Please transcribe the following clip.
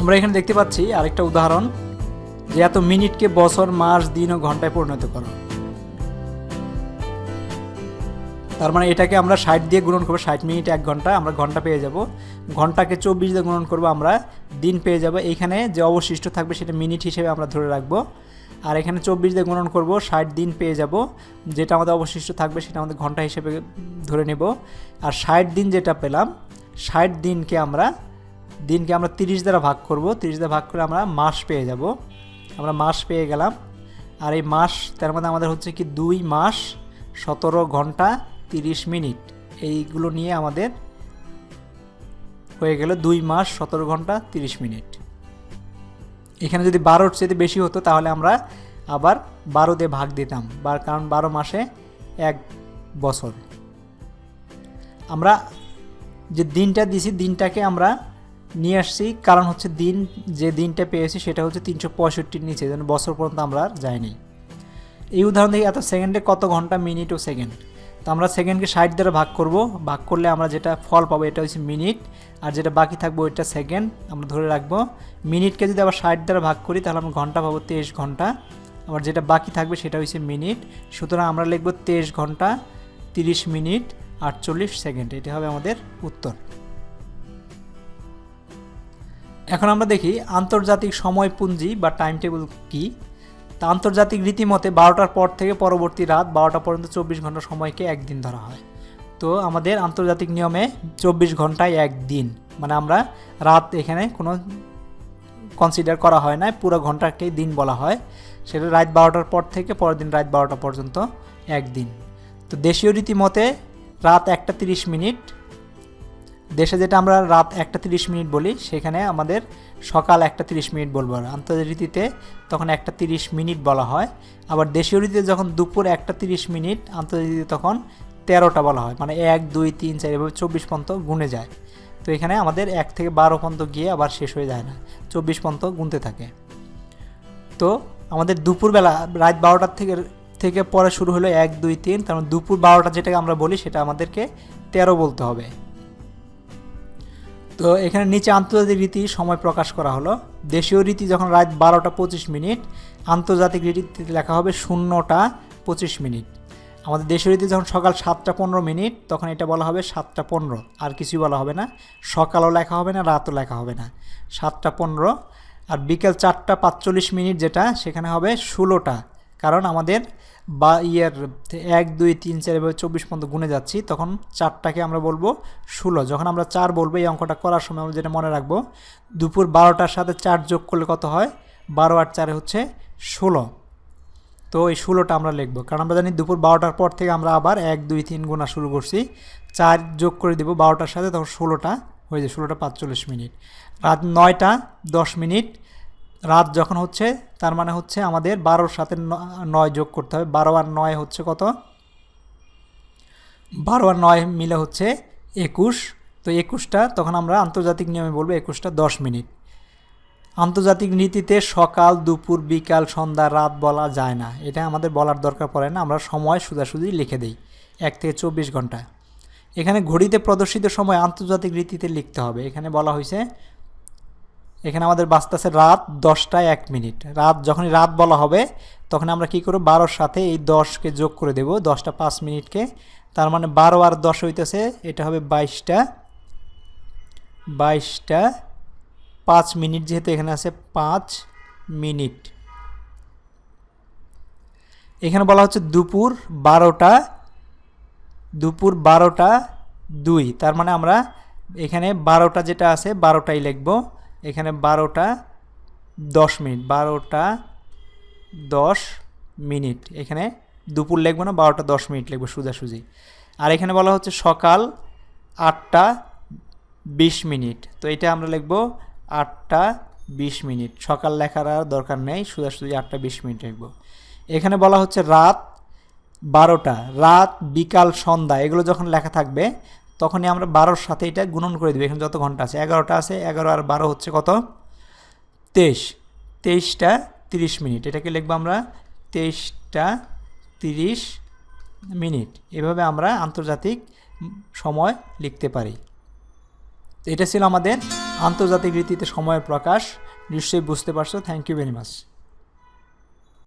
আমরা এখানে দেখতে পাচ্ছি আরেকটা উদাহরণ যে এত মিনিটকে বছর, মাস, দিন ও ঘন্টায় পরিণত করো। তার মানে এটাকে আমরা ষাট দিয়ে গুণন করব, ষাট মিনিট এক ঘণ্টা, আমরা ঘণ্টা পেয়ে যাব। ঘন্টাকে চব্বিশ দিয়ে গুণন করব আমরা, দিন পেয়ে যাব। এইখানে যে অবশিষ্ট থাকবে সেটা মিনিট হিসেবে আমরা ধরে রাখব। আর এখানে চব্বিশ দিয়ে গুণন করব, ষাট দিন পেয়ে যাব। যেটা আমাদের অবশিষ্ট থাকবে সেটা আমাদের ঘণ্টা হিসেবে ধরে নেব। আর ষাট দিন যেটা পেলাম, ষাট দিনকে আমরা দিনকে আমরা তিরিশ দ্বারা ভাগ করব। তিরিশ দ্বারা ভাগ করে আমরা মাস পেয়ে যাব। আমরা মাস পেয়ে গেলাম। আর এই মাস, তার মধ্যে আমাদের হচ্ছে কি দুই মাস, সতেরো ঘণ্টা, তিরিশ মিনিট। এইগুলো নিয়ে আমাদের হয়ে গেল দুই মাস, সতেরো ঘণ্টা, তিরিশ মিনিট। এখানে যদি বারোর চেয়ে বেশি হতো, তাহলে আমরা আবার বারো দিয়ে ভাগ দিতাম। বা কারণ বারো মাসে এক বছর। আমরা যে দিনটা দিছি, দিনটাকে আমরা নিয়ে আসছি। কারণ হচ্ছে দিন, যে দিনটা পেয়েছি সেটা হচ্ছে তিনশো পঁয়ষট্টির নিচে, যেন বছর পর্যন্ত আমরা আর যাইনি। এই উদাহরণ থেকে এত সেকেন্ডে কত ঘণ্টা মিনিট ও সেকেন্ড তো আমরা সেকেন্ডকে ষাট দ্বারা ভাগ করব। ভাগ করলে আমরা যেটা ফল পাবো, এটা হচ্ছে মিনিট আর যেটা বাকি থাকব ওইটা সেকেন্ড আমরা ধরে রাখব মিনিটকে যদি আবার ষাট দ্বারা ভাগ করি, তাহলে আমরা ঘণ্টা পাবো তেইশ ঘণ্টা। আবার যেটা বাকি থাকবে সেটা হচ্ছে মিনিট সুতরাং আমরা লিখব তেইশ ঘণ্টা, তিরিশ মিনিট আটচল্লিশ সেকেন্ড এটা হবে আমাদের উত্তর। এখন আমরা দেখি আন্তর্জাতিক সময় সময়পুঞ্জি বা টাইম টেবিল কী? তা আন্তর্জাতিক রীতিমতে বারোটার পর থেকে পরবর্তী রাত বারোটা পর্যন্ত চব্বিশ ঘণ্টা সময়কে একদিন ধরা হয়। তো আমাদের আন্তর্জাতিক নিয়মে চব্বিশ ঘন্টায় একদিন। মানে আমরা রাত এখানে কোনো কনসিডার করা হয় না, পুরো ঘন্টাকেই দিন বলা হয়। সেটা রাত বারোটার পর থেকে পরের দিন রাত বারোটা পর্যন্ত একদিন। তো দেশীয় রীতিমতে রাত একটা তিরিশ মিনিট দেশে যেটা আমরা রাত একটা তিরিশ মিনিট বলি, সেখানে আমাদের সকাল একটা তিরিশ মিনিট বলব। আর তখন একটা তিরিশ মিনিট বলা হয়। আবার দেশীয় রীতিতে যখন দুপুর একটা তিরিশ মিনিট আন্তর্জাতিক তখন তেরোটা বলা হয়। মানে এক, দুই, তিন, চার, এভাবে চব্বিশ পর্যন্ত গুনে যায়। তো এখানে আমাদের এক থেকে বারো পর্যন্ত গিয়ে আবার শেষ হয়ে যায় না। চব্বিশ পর্যন্ত গুনতে থাকে। তো আমাদের দুপুরবেলা রাত বারোটার থেকে থেকে পরে শুরু হলো এক, দুই, তিন। তার মানে দুপুর বারোটা যেটাকে আমরা বলি, সেটা আমাদেরকে তেরো বলতে হবে। তো এখানে নিচে আন্তর্জাতিক রীতি সময় প্রকাশ করা হলো। দেশীয় রীতি যখন রাত বারোটা পঁচিশ মিনিট, আন্তর্জাতিক রীতিতে লেখা হবে শূন্যটা পঁচিশ মিনিট। আমাদের দেশীয় রীতি যখন সকাল সাতটা পনেরো মিনিট, তখন এটা বলা হবে সাতটা পনেরো। আর কিছুই বলা হবে না। সকালও লেখা হবে না, রাতও লেখা হবে না। সাতটা পনেরো আর বিকেল চারটা পাঁচচল্লিশ মিনিট যেটা, সেখানে হবে ষোলোটা। কারণ আমাদের বা ইয়ের এক, দুই, তিন, চার, এভাবে চব্বিশ পর্যন্ত গুনে যাচ্ছি, তখন চারটাকে আমরা বলব ষোলো। যখন আমরা চার বলব, এই অঙ্কটা করার সময় আমরা যেটা মনে রাখব, দুপুর বারোটার সাথে চার যোগ করলে কত হয়? বারো আট চারে হচ্ছে ষোলো। তো এই ষোলোটা আমরা লিখব। কারণ আমরা জানি দুপুর বারোটার পর থেকে আমরা আবার এক, দুই, তিন গোনা শুরু করছি। চার যোগ করে দেবো বারোটার সাথে, তখন ষোলোটা হয়ে যায়, ষোলোটা পাঁচচল্লিশ মিনিট। রাত নয়টা দশ মিনিট রাত যখন হচ্ছে, তার মানে হচ্ছে আমাদের বারোর সাথে নয় যোগ করতে হবে। বারো আর নয় হচ্ছে কত? বারো আর নয় মিলে হচ্ছে একুশ। তো একুশটা, তখন আমরা আন্তর্জাতিক নিয়মে বলব একুশটা দশ মিনিট। আন্তর্জাতিক নীতিতে সকাল, দুপুর, বিকাল, সন্ধ্যা, রাত বলা যায় না। এটা আমাদের বলার দরকার পড়ে না। আমরা সময় সোজাসুজি লিখে দিই। এক থেকে চব্বিশ ঘণ্টা। এখানে ঘড়িতে প্রদর্শিত সময় আন্তর্জাতিক রীতিতে লিখতে হবে। এখানে বলা হয়েছে এখানে আমাদের বাঁচতেছে রাত দশটায় এক মিনিট। রাত যখনই রাত বলা হবে, তখন আমরা কি করব? বারোর সাথে এই দশকে যোগ করে দেব, দশটা পাঁচ মিনিটকে। তার মানে বারো আর দশ হইতেছে, এটা হবে বাইশটা। বাইশটা পাঁচ মিনিট, যেহেতু এখানে আছে পাঁচ মিনিট। এখানে বলা হচ্ছে দুপুর বারোটা দুপুর বারোটা দুই। তার মানে আমরা এখানে বারোটা যেটা আছে, বারোটাই লিখব। এখানে বারোটা দশ মিনিট, বারোটা দশ মিনিট। এখানে দুপুর লিখব না, বারোটা দশ মিনিট লিখব সোজাসুজি। আর এখানে বলা হচ্ছে সকাল আটটা বিশ মিনিট। তো এটা আমরা লিখব আটটা বিশ মিনিট। সকাল লেখার আর দরকার নেই, সোজাসুজি আটটা বিশ মিনিট লিখব। এখানে বলা হচ্ছে রাত বারোটা, রাত বিকাল সন্ধ্যা, এগুলো যখন লেখা থাকবে তখনই আমরা বারোর সাথে এটা গুণন করে দেবো। এখানে যত ঘণ্টা আছে? এগারোটা আছে, এগারো আর বারো হচ্ছে কত? তেইশ। তেইশটা তিরিশ মিনিট। এটাকে লিখব আমরা তেইশটা তিরিশ মিনিট। এভাবে আমরা আন্তর্জাতিক সময় লিখতে পারি। এটা ছিল আমাদের আন্তর্জাতিক রীতিতে সময়ের প্রকাশ। নিশ্চয়ই বুঝতে পারছ। Thank you very much